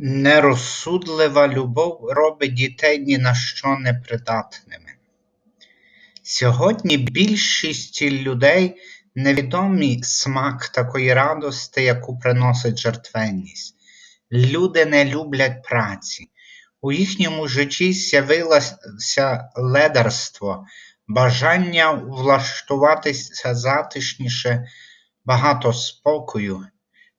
Нерозсудлива любов робить дітей ні на що непридатними. Сьогодні більшості людей невідомий смак такої радости, яку приносить жертвенність. Люди не люблять праці. У їхньому житті з'явилося ледарство, бажання влаштуватися затишніше, багато спокою,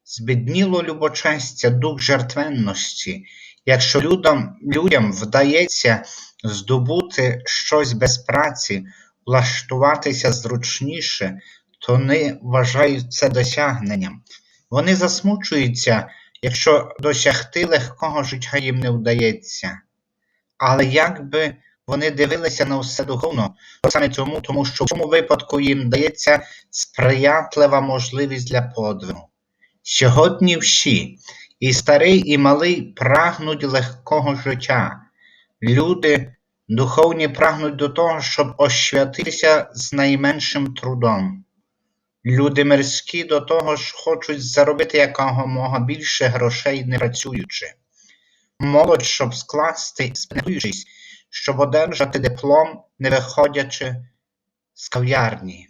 збідніло любочестя, дух жертвенності. Якщо людям, людям вдається здобути щось без праці, влаштуватися зручніше, то вони вважають це досягненням. Вони засмучуються, якщо досягти легкого життя їм не вдається. Але як би вони дивилися на все духовно, то саме тому, тому що в цьому випадку їм дається сприятлива можливість для подвигу. Сьогодні всі, і старий, і малий, прагнуть легкого життя. Люди духовні прагнуть до того, щоб освятитися з найменшим трудом. Люди мирські до того ж хочуть заробити якомога більше грошей не працюючи. Молодь, щоб скласти, спілкуючись, щоб одержати диплом, не виходячи з кав'ярні.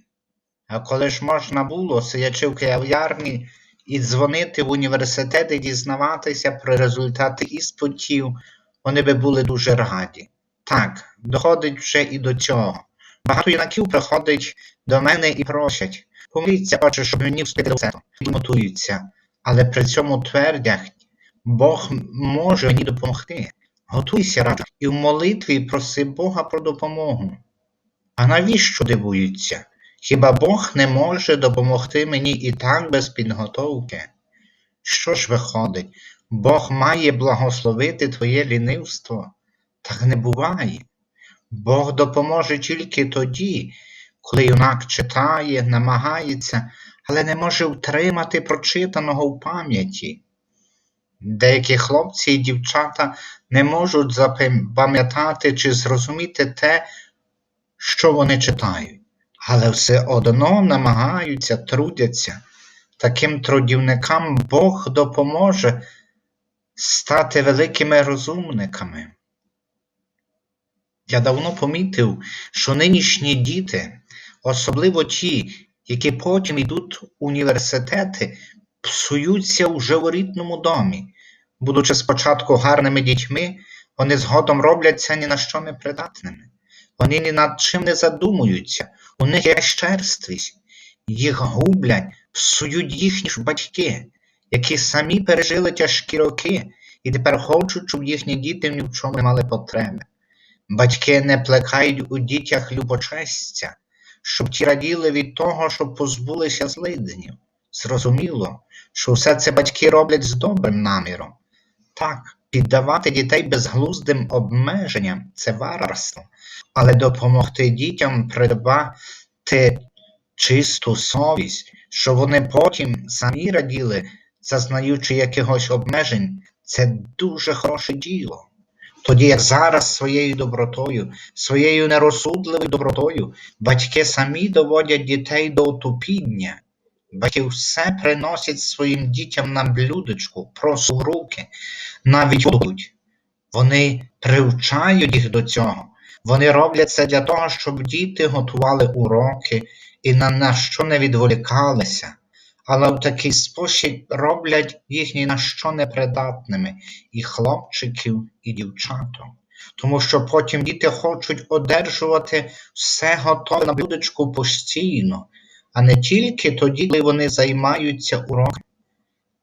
А коли ж можна було, сидячи в кав'ярні, і дзвонити в університет і дізнаватися про результати іспитів, вони би були дуже раді. Так, доходить вже і до цього. Багато юнаків приходять до мене і просять, помоліться, отче, щоб мені до церкви, і готуються, але при цьому твердять, Бог може мені допомогти. Готуйся раджу, і в молитві проси Бога про допомогу. А навіщо дивуються? Хіба Бог не може допомогти мені і так без підготовки? Що ж виходить, Бог має благословити твоє лінивство? Так не буває. Бог допоможе тільки тоді, коли юнак читає, намагається, але не може втримати прочитаного в пам'яті. Деякі хлопці і дівчата не можуть запам'ятати чи зрозуміти те, що вони читають, але все одно намагаються, трудяться. Таким трудівникам Бог допоможе стати великими розумниками. Я давно помітив, що нинішні діти, особливо ті, які потім йдуть в університети, псуються у живорідному домі. Будучи спочатку гарними дітьми, вони згодом робляться ні на що непридатними. Вони ні над чим не задумуються, у них є щерствість, їх гублять, псують їхні ж батьки, які самі пережили тяжкі роки і тепер хочуть, щоб їхні діти ні в чому не мали потреби. Батьки не плекають у дітях любочестя, щоб ті раділи від того, що позбулися злиденів. Зрозуміло, що все це батьки роблять з добрим наміром. Так, піддавати дітей безглуздим обмеженням це варварство, але допомогти дітям придбати чисту совість, щоб вони потім самі раділи, зазнаючи якихось обмежень, це дуже хороше діло. Тоді, як зараз своєю добротою, своєю нерозсудливою добротою, батьки самі доводять дітей до отупіння, батьки все приносять своїм дітям на блюдечку, просто в руки, навіть будуть. Вони привчають їх до цього. Вони роблять це для того, щоб діти готували уроки і на, на що не відволікалися але в такий спосіб роблять їх ні на що непридатними і хлопчиків, і дівчаток. Тому що потім діти хочуть одержувати все готове на блюдечку постійно, а не тільки тоді, коли вони займаються уроками.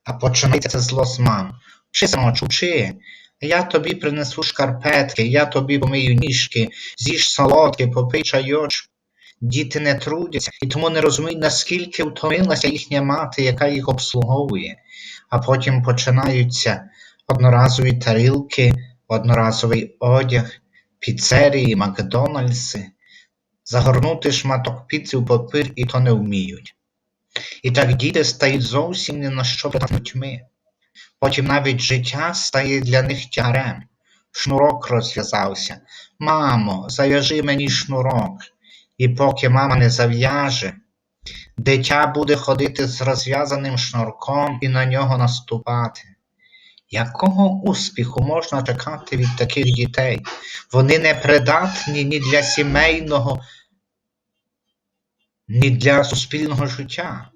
А починається це з мам. Чи самочу, чи я тобі принесу шкарпетки, я тобі помию ніжки, з'їж солодке, попий чайочку. Діти не трудяться і тому не розуміють, наскільки втомилася їхня мати, яка їх обслуговує, а потім починаються одноразові тарілки, одноразовий одяг, піцерії, Макдональдси, загорнути шматок піци в папір і то не вміють. І так діти стають зовсім не на що дітьми. Потім навіть життя стає для них тярем. Шнурок розв'язався. Мамо, зав'яжи мені шнурок. І поки мама не зав'яже, дитя буде ходити з розв'язаним шнурком і на нього наступати. Якого успіху можна чекати від таких дітей? Вони не придатні ні для сімейного, ні для суспільного життя.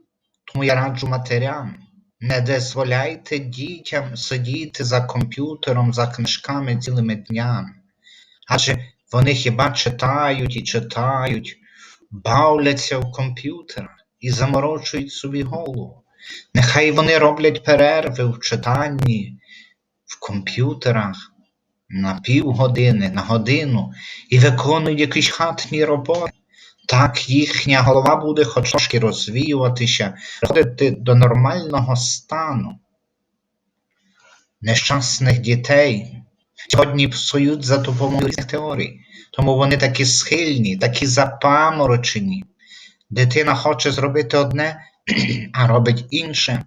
Тому я раджу матерям. Не дозволяйте дітям сидіти за комп'ютером, за книжками цілими днями. Адже вони хіба читають і читають, бавляться в комп'ютерах і заморочують собі голову. Нехай вони роблять перерви в читанні, в комп'ютерах на півгодини, на годину і виконують якісь хатні роботи. Так їхня голова буде хоч трошки розвіюватися, приходити до нормального стану. Нещасних дітей сьогодні псують за допомогою різних теорій, тому вони такі схильні, такі запаморочені. Дитина хоче зробити одне, а робить інше.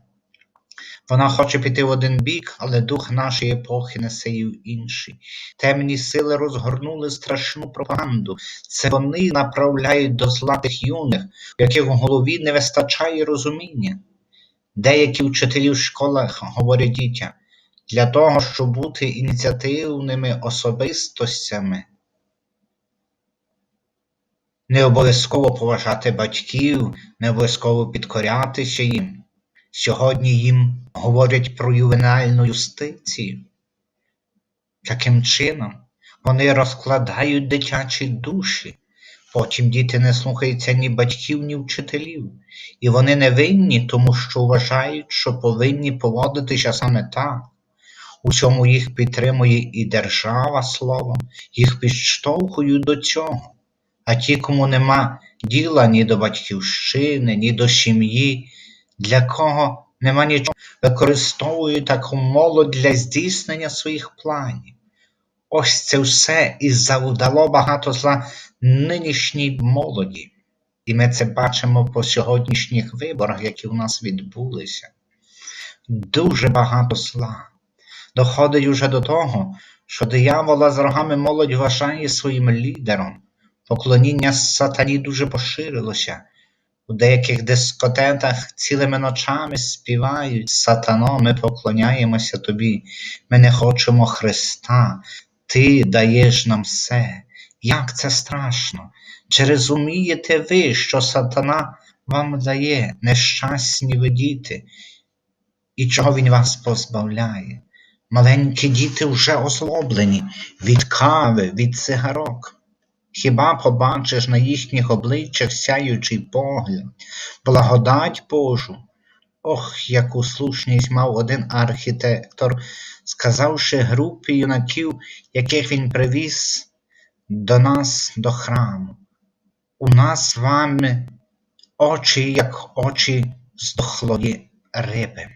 Вона хоче піти в один бік, але дух нашої епохи несе її в інший. Темні сили розгорнули страшну пропаганду. Це вони направляють до зла тих юних, в яких в голові не вистачає розуміння. Деякі вчителі в школах говорять дітям, для того, щоб бути ініціативними особистостями, не обов'язково поважати батьків, не обов'язково підкорятися їм. Сьогодні їм говорять про ювенальну юстицію. Таким чином, вони розкладають дитячі душі, потім діти не слухаються ні батьків, ні вчителів, і вони не винні, тому що вважають, що повинні поводитися саме так. У цьому їх підтримує і держава словом, їх підштовхують до цього. А ті, кому нема діла ні до батьківщини, ні до сім'ї, для кого нема нічого, використовують таку молодь для здійснення своїх планів. Ось це все і завдало багато зла нинішній молоді. І ми це бачимо по сьогоднішніх виборах, які у нас відбулися. Дуже багато зла. Доходить уже до того, що диявола з рогами молодь вважає своїм лідером. Поклоніння сатані дуже поширилося. У деяких дискотеках цілими ночами співають Сатано, ми поклоняємося тобі, ми не хочемо Христа, Ти даєш нам все. Як це страшно! Чи розумієте ви, що сатана вам дає нещасні ви діти, і чого він вас позбавляє? Маленькі діти вже озлоблені від кави, від цигарок. Хіба побачиш на їхніх обличчях сяючий погляд, благодать Божу? Ох, яку слушність мав один архітектор, сказавши групі юнаків, яких він привіз до нас до храму. У нас з вами очі, як очі здохлої риби.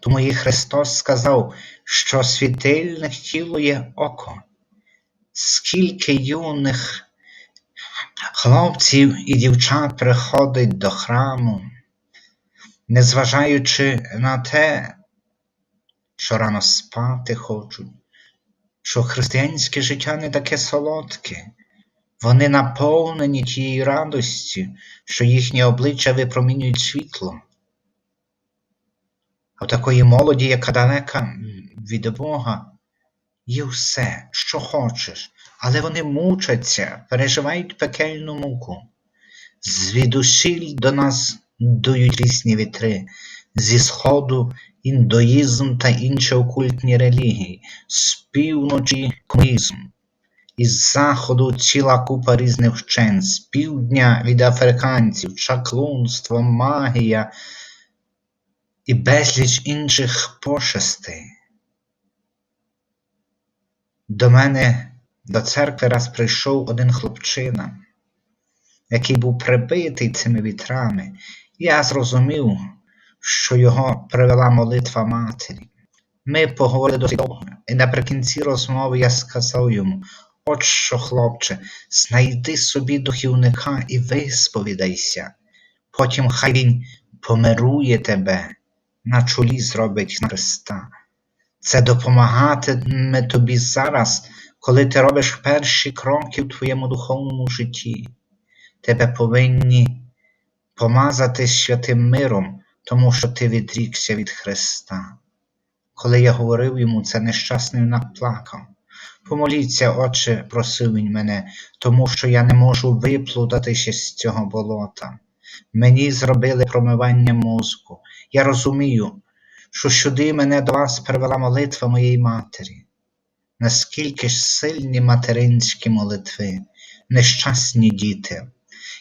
Тому і Христос сказав, що світильних тіло є око. Скільки юних хлопців і дівчат приходить до храму, незважаючи на те, що рано спати хочуть, що християнське життя не таке солодке, вони наповнені тією радості, що їхні обличчя випромінюють світло. А в такої молоді, яка далека від Бога, є все, що хочеш, але вони мучаться, переживають пекельну муку. Звідусіль до нас дують різні вітри, зі сходу індуїзм та інші окультні релігії, з півночі комунізм, із заходу ціла купа різних вчень, з півдня від африканців, чаклунство, магія і безліч інших пошестей. До мене до церкви раз прийшов один хлопчина, який був прибитий цими вітрами, я зрозумів, що його привела молитва матері. Ми поговорили досить довго, і наприкінці розмови я сказав йому: От що, хлопче, знайди собі духівника і висповідайся, потім хай він помирує тебе, на чолі зробить Христа. Це допомагатиме тобі зараз, коли ти робиш перші кроки в твоєму духовному житті. Тебе повинні помазати святим миром, тому що ти відрікся від Христа. Коли я говорив йому це, нещасний юнак плакав. Помоліться, отче, просив він мене, тому що я не можу виплутатися з цього болота. Мені зробили промивання мозку. Я розумію, що сюди мене до вас привела молитва моєї матері. Наскільки ж сильні материнські молитви, нещасні діти,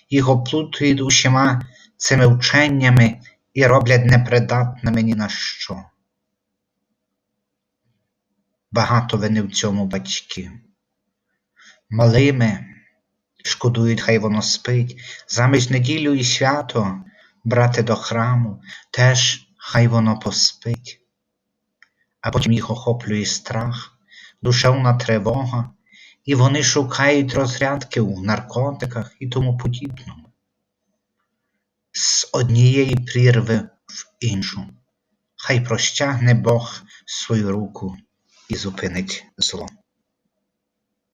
їх оплутують усіма цими вченнями і роблять непридатними ні на що. Багато вини в цьому батьків. Малими шкодують, хай воно спить, замість неділю і свято брати до храму, теж хай воно поспить, а потім їх охоплює страх, душевна тривога, і вони шукають розрядки в наркотиках і тому подібному. З однієї прірви в іншу. Хай простягне Бог свою руку і зупинить зло.